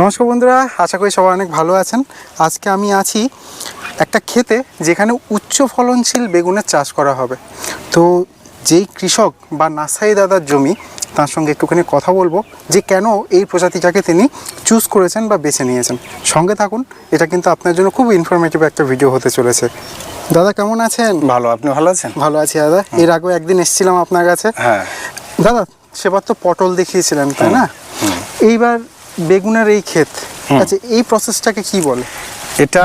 নমস্কার বন্ধুরা আশা করি সবাই অনেক ভালো আছেন। আজকে আমি আছি একটা ক্ষেতে যেখানে উচ্চ ফলনশীল বেগুনের চাষ করা হবে। তো যেই কৃষক বা নাসাই দাদার জমি তার সঙ্গে একটুখানি কথা বলব যে কেন এই প্রজাতিটাকে তিনি চুজ করেছেন বা বেছে নিয়েছেন। সঙ্গে থাকুন এটা কিন্তু আপনার জন্য খুব ইনফরমেটিভ একটা ভিডিও হতে চলেছে। দাদা কেমন আছেন? ভালো আপনি ভালো আছেন? ভালো আছি দাদা। এর আগেও একদিন এসেছিলাম আপনার কাছে। হ্যাঁ। দাদা সেবার তো পটল দেখিয়েছিলেন তাই না? এইবার বেগুনের এই ক্ষেত আচ্ছা এই প্রসেসটাকে কি বলে? এটা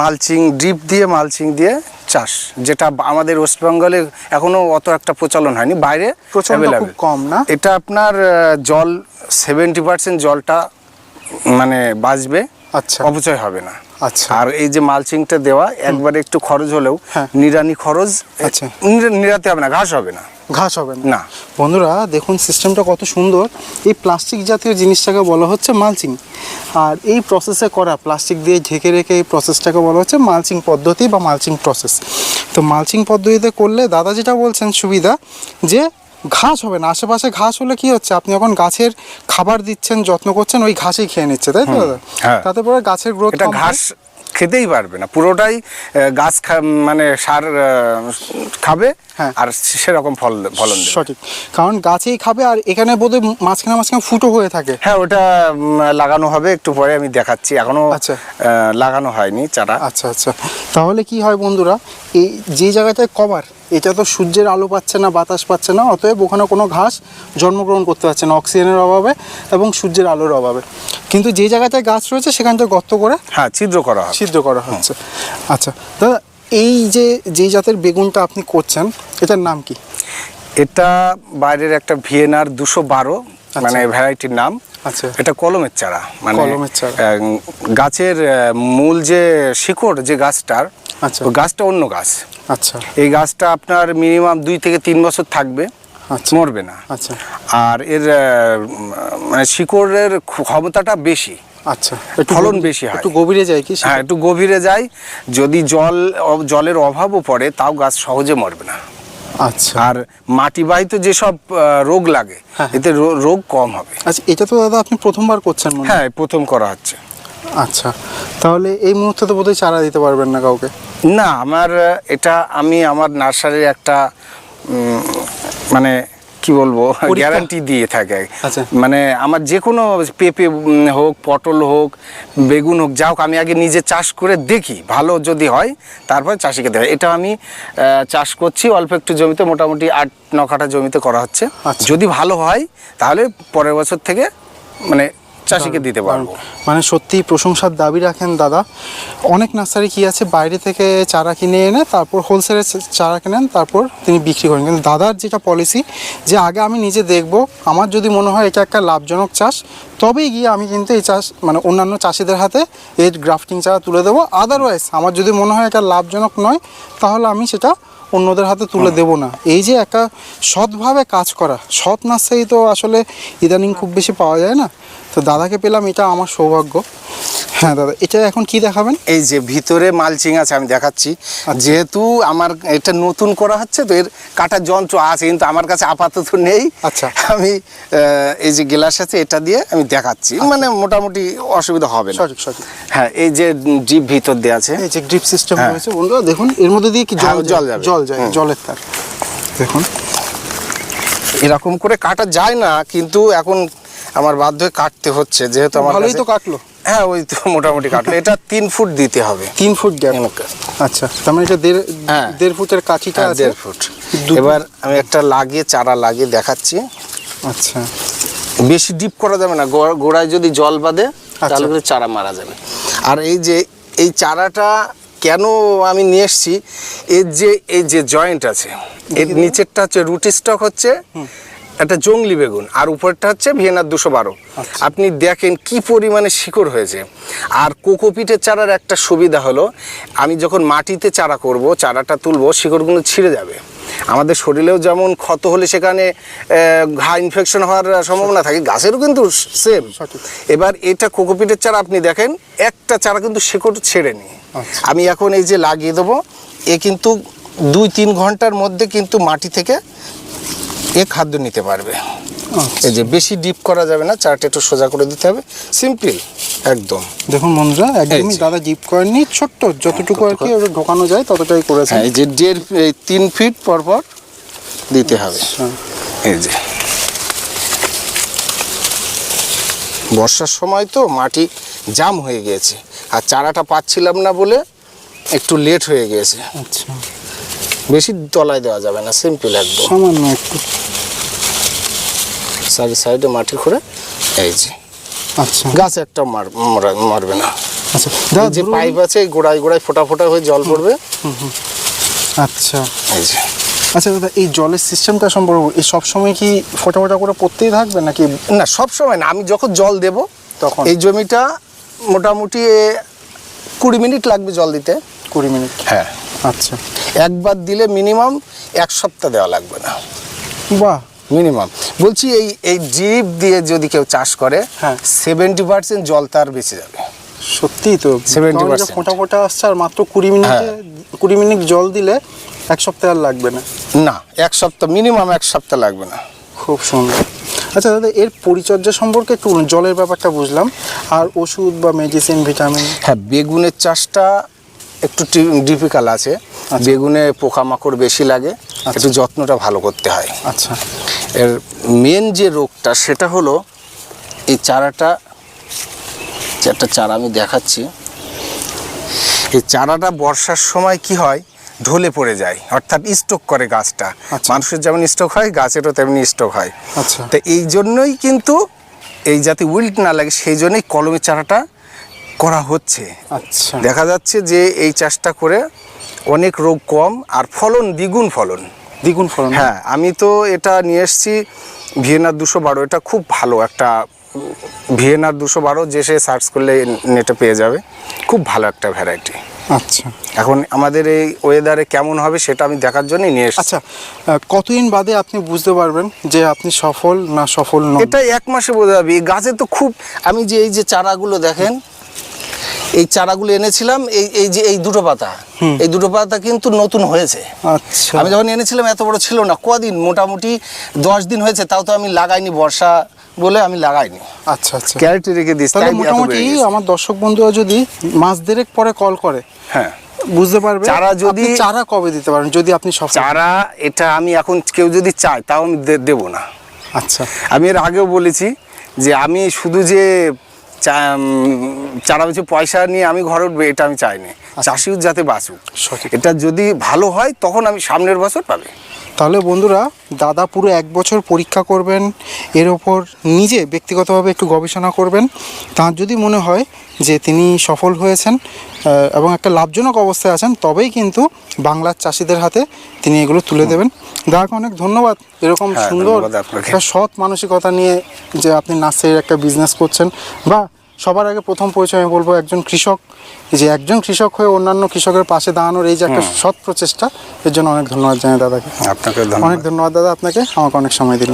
মালচিং ড্রিপ দিয়ে মালচিং দিয়ে চাষ যেটা আমাদের ওয়েস্ট বেঙ্গলে এখনও অত একটা প্রচলন হয়নি বাইরে খুব কম না? এটা আপনার জল সেভেন্টি পার্সেন্ট জলটা মানে বাঁচবে। আচ্ছা। অপচয় হবে না আচ্ছা। আর এই যে মালচিংটা দেওয়া একবারে একটু খরচ হলেও হ্যাঁ। নিরানি খরচ আচ্ছা। নিরা- নিরাতে হবে না ঘাস হবে না ঘাস হবে না। বন্ধুরা দেখুন সিস্টেমটা কত সুন্দর এই প্লাস্টিক জাতীয় জিনিসটাকে বলা হচ্ছে মালচিং আর এই প্রসেসে করা প্লাস্টিক দিয়ে ঢেকে রেখে এই প্রসেসটাকে বলা হচ্ছে মালচিং পদ্ধতি বা মালচিং প্রসেস তো মালচিং পদ্ধতিতে করলে দাদা যেটা বলছেন সুবিধা যে ঘাস হবে না আশেপাশে ঘাস হলে কি হচ্ছে? আপনি যখন গাছের খাবার দিচ্ছেন যত্ন করছেন ওই ঘাসই খেয়ে নিচ্ছে তাই তো হ্যাঁ। তাতে পরে গাছের গ্রোথ ঘাস খেতেই পারবে না। পুরোটাই গাছ মানে সার খাবে হ্যাঁ। আর সেরকম ফল ফলন সঠিক। কারণ গাছেই খাবে আর এখানে বোধহয় মাঝখানে মাঝখানে ফুটো হয়ে থাকে। হ্যাঁ ওটা লাগানো হবে একটু পরে আমি দেখাচ্ছি। এখনও আচ্ছা। লাগানো হয়নি চারা। আচ্ছা আচ্ছা। তাহলে কি হয় বন্ধুরা এই যে জায়গাটায় কভার এটা তো সূর্যের আলো পাচ্ছে না বাতাস পাচ্ছে না অতএব ওখানে কোনো ঘাস জন্মগ্রহণ করতে পারছে না অক্সিজেনের অভাবে এবং সূর্যের আলোর অভাবে। কিন্তু যে জায়গাতে গাছ রয়েছে সেখানটা গর্ত করে হ্যাঁ ছিদ্র করা হবে সিদ্ধ করা হচ্ছে আচ্ছা দাদা এই যে যেই জাতের বেগুনটা আপনি করছেন এটার নাম কি এটা বাইরের একটা ভিয়েনার দুশো বারো মানে ভ্যারাইটির নাম আচ্ছা। এটা কলমের চারা মানে কলমের চারা। গাছের মূল যে শিকড় যে গাছটার আচ্ছা। গাছটা অন্য গাছ আচ্ছা এই গাছটা আপনার মিনিমাম দুই থেকে তিন বছর থাকবে আচ্ছা। মরবে না। আচ্ছা। আর এর মানে শিকড়ের ক্ষমতাটা বেশি। আচ্ছা। ফলন বেশি হয়। একটু গভীরে যায় কি হ্যাঁ একটু গভীরে যায়। যদি জল জলের অভাবও পড়ে তাও গাছ সহজে মরবে না। আচ্ছা। আর মাটিবাহিত যেসব রোগ লাগে হ্যাঁ। এতে রো- রোগ কম হবে। আচ্ছা এটা তো দাদা আপনি প্রথমবার করছেন হ্যাঁ। প্রথম করা হচ্ছে। আচ্ছা। তাহলে এই মুহূর্তে তো বোধহয় চারা দিতে পারবেন না কাউকে। না আমার এটা আমি আমার নার্সারির একটা মানে কি বলব গ্যারান্টি দিয়ে থাকে। আচ্ছা। মানে আমার যে কোনো পেঁপে হোক পটল হোক বেগুন হোক যা হোক আমি আগে নিজে চাষ করে দেখি। ভালো যদি হয় তারপর চাষিকে দেয় এটা আমি চাষ করছি অল্প একটু জমিতে মোটামুটি আট ন কাঠা জমিতে করা হচ্ছে। আচ্ছা। যদি ভালো হয় তাহলে পরের বছর থেকে মানে চাষিকে দিতে পারব। মানে সত্যি প্রশংসার দাবি রাখেন দাদা। অনেক নার্সারি কি আছে বাইরে থেকে চারা কিনে এনে তারপর হোলসেলে চারা কেনেন তারপর তিনি বিক্রি করেন। কিন্তু দাদার যেটা পলিসি যে আগে আমি নিজে দেখব আমার যদি মনে হয় এটা একটা লাভজনক চাষ তবেই গিয়ে আমি কিন্তু এই চাষ মানে অন্যান্য চাষিদের হাতে এর গ্রাফটিং চারা তুলে দেবো। আদারওয়াইজ আমার যদি মনে হয় এটা লাভজনক নয় তাহলে আমি সেটা অন্যদের হাতে তুলে দেব না। এই যে একটা সৎভাবে কাজ করা সৎ নার্সারি তো আসলে ইদানিং খুব বেশি পাওয়া যায় না? তো দাদাকে পেলাম এটা আমার সৌভাগ্য। হ্যাঁ দাদা এটা এখন কি দেখাবেন? এই যে ভিতরে মালচিং আছে আমি দেখাচ্ছি। আচ্ছা। যেহেতু আমার এটা নতুন করা হচ্ছে তো এর কাটার যন্ত্র আছে কিন্তু আমার কাছে আপাতত নেই। আচ্ছা। আমি এই যে গ্লাস আছে এটা দিয়ে আমি দেখাচ্ছি। মানে মোটামুটি অসুবিধা হবে না। সঠিক সঠিক। হ্যাঁ এই যে ড্রিপ ভিতর দিয়ে আছে। এই যে ড্রিপ সিস্টেম হ্যাঁ। রয়েছে বন্ধুরা দেখুন এর মধ্যে দিয়ে কি হ্যাঁ, জল জল যাবে। জল যায় জলের তার দেখুন। এরকম করে কাটা যায় না কিন্তু এখন আমার বাধ্য হয়ে কাটতে হচ্ছে যেহেতু আমার ভালোই তো কাটলো। হ্যাঁ ওই তো মোটামুটি কাটলো। এটা তিন ফুট দিতে হবে। তিন ফুট গ্যাপ আচ্ছা তার মানে এটা দেড় হ্যাঁ। দেড় ফুটের কাঠিটা হ্যাঁ, দেড় ফুট। এবার আমি একটা লাগিয়ে চারা লাগিয়ে দেখাচ্ছি। আচ্ছা। বেশি ডিপ করা যাবে না গোড়ায় যদি জল বাঁধে আচ্ছা। তাহলে কিন্তু চারা মারা যাবে। আর এই যে এই চারাটা কেন আমি নিয়ে এসছি? এর যে এই যে জয়েন্ট আছে এর নিচেরটা হচ্ছে রুটি স্টক হচ্ছে একটা জংলি বেগুন আর উপরটা হচ্ছে ভিয়েনার দুশো বারো। আচ্ছা। আপনি দেখেন কি পরিমাণে শিকড় হয়েছে। আর কোকোপিটের চারার একটা সুবিধা হলো আমি যখন মাটিতে চারা করব চারাটা তুলবো শিকড়গুলো ছিঁড়ে যাবে। আমাদের শরীরেও যেমন ক্ষত হলে সেখানে ঘা ইনফেকশন হওয়ার সম্ভাবনা থাকে গাছেরও কিন্তু সেম এবার এটা কোকোপিটের চারা আপনি দেখেন একটা চারা কিন্তু শিকড় ছেড়ে নি আচ্ছা। আমি এখন এই যে লাগিয়ে দেবো এ কিন্তু দুই তিন ঘণ্টার মধ্যে কিন্তু মাটি থেকে এ খাদ্য নিতে পারবে। আচ্ছা। এই যে বেশি ডিপ করা যাবে না চারাটা একটু সোজা করে দিতে হবে সিম্পল একদম। দেখুন বন্ধুরা একদমই। দাদা জিপ করেননি ছোট্ট যতটুকু আর কি ওটা ঢোকানো যায় ততটাই করেছে হ্যাঁ এই যে দেড় এই তিন ফিট পর পর দিতে হবে। আচ্ছা। এই যে। বর্ষার সময় তো মাটি জাম হয়ে গিয়েছে। আর চারাটা পাচ্ছিলাম না বলে একটু লেট হয়ে গিয়েছে। আচ্ছা। বেশি তলায় দেওয়া যাবে না সিম্পল একদম। সামান্য একটু। সাইডে সাইডে মাটি খুঁড়ে এই যে। আচ্ছা। গাছ একটা মার মারা- মারবে না। আচ্ছা যে পাইপ আছে গোড়ায় গোড়ায় ফোটা ফোটা হয়ে জল পড়বে। আচ্ছা। এই যে। আচ্ছা দাদা এই জলের সিস্টেমটা সম্পর্কে এই সবসময় কি ফোটা ফোটা করে পড়তেই থাকবে নাকি? না সব সময় না। আমি যখন জল দেব তখন? এই জমিটা মোটামুটি কুড়ি মিনিট লাগবে জল দিতে। কুড়ি মিনিট। হ্যাঁ। আচ্ছা। একবার দিলে মিনিমাম এক সপ্তাহ দেওয়া লাগবে না। বাহ। মিনিমাম। বলছি এই এই ড্রিপ দিয়ে যদি কেউ চাষ করে হ্যাঁ। সেভেন্টি পার্সেন্ট জল তার বেঁচে যাবে। সত্যিই তো। 70% কারণ যে ফোঁটা ফোঁটা আসছে আর মাত্র কুড়ি মিনিটে কুড়ি মিনিট জল দিলে এক সপ্তাহ আর লাগবে না। না এক সপ্তাহ মিনিমাম এক সপ্তাহ লাগবে না। খুব সুন্দর। আচ্ছা দাদা এর পরিচর্যা সম্পর্কে একটু জলের ব্যাপারটা বুঝলাম। আর ওষুধ বা মেডিসিন ভিটামিন হ্যাঁ বেগুনের চাষটা একটু ডিফিকাল্ট আছে। বেগুনে পোকামাকড় বেশি লাগে একটু যত্নটা ভালো করতে হয়। আচ্ছা। এর মেন যে রোগটা সেটা হলো এই চারাটা যে একটা চারা আমি দেখাচ্ছি। এই চারাটা বর্ষার সময় কি হয় ঢলে পড়ে যায় অর্থাৎ স্টক করে গাছটা। আচ্ছা। মানুষের যেমন স্টক হয় গাছেরও তেমনি স্টক হয়। আচ্ছা। তো এই জন্যই কিন্তু এই যাতে উইল্ট না লাগে সেই জন্যই কলমের চারাটা করা হচ্ছে। আচ্ছা। দেখা যাচ্ছে যে এই চাষটা করে অনেক রোগ কম আর ফলন দ্বিগুণ ফলন। দ্বিগুণ ফলন। হ্যাঁ আমি তো এটা নিয়ে এসেছি ভিয়েনার দুশো বারো। এটা খুব ভালো একটা ভিয়েনার দুশো বারো যে সে সার্চ করলে নেটে পেয়ে যাবে। খুব ভালো একটা ভ্যারাইটি আচ্ছা। এখন আমাদের এই ওয়েদারে কেমন হবে সেটা আমি দেখার জন্যই নিয়ে এসেছি। আচ্ছা কতদিন বাদে আপনি বুঝতে পারবেন যে আপনি সফল না সফল নন? এটা এক মাসে বোঝা যাবে। গাছে তো খুব আমি যে এই যে চারাগুলো দেখেন এই চারাগুলো এনেছিলাম এই এই যে এই দুটো পাতা এই দুটো পাতা কিন্তু নতুন হয়েছে। আচ্ছা। আমি যখন এনেছিলাম এত বড় ছিল না কদিন? মোটামুটি দশ দিন হয়েছে তাও তো আমি লাগাইনি বর্ষা বলে আমি লাগাইনি। আচ্ছা আচ্ছা। ক্যারেটে রেখে দিস তাহলে মোটামুটি আমার দর্শক বন্ধুরা যদি মাস দেড়েক পরে কল করে হ্যাঁ। বুঝতে পারবে চারা যদি- চারা কবে দিতে পারেন যদি আপনি সফল চারা এটা আমি এখন কেউ যদি চায় তাও আমি দেবো না। আচ্ছা। আমি এর আগেও বলেছি যে আমি শুধু যে চা- চারা বেচে পয়সা নিয়ে আমি ঘরে উঠবে এটা আমি চাইনি। চাষিও যাতে বাঁচুক। এটা যদি ভালো হয় তখন আমি সামনের বছর পাবে। তাহলে বন্ধুরা দাদা পুরো এক বছর পরীক্ষা করবেন এর ওপর নিজে ব্যক্তিগতভাবে একটু গবেষণা করবেন। তার যদি মনে হয় যে তিনি সফল হয়েছেন এবং একটা লাভজনক অবস্থায় আছেন তবেই কিন্তু বাংলার চাষিদের হাতে তিনি এগুলো তুলে দেবেন। দাদাকে অনেক ধন্যবাদ। এরকম হ্যাঁ, সুন্দর একটা সৎ মানসিকতা নিয়ে যে আপনি নার্সারির একটা বিজনেস করছেন বা সবার আগে প্রথম পরিচয় আমি বলব একজন কৃষক। যে একজন কৃষক হয়ে অন্যান্য কৃষকের পাশে দাঁড়ানোর এই যে একটা সৎ প্রচেষ্টা এর জন্য অনেক ধন্যবাদ জানাই দাদাকে। আপনাকে অনেক ধন্যবাদ দাদা আপনাকে আমাকে অনেক সময় দিলেন।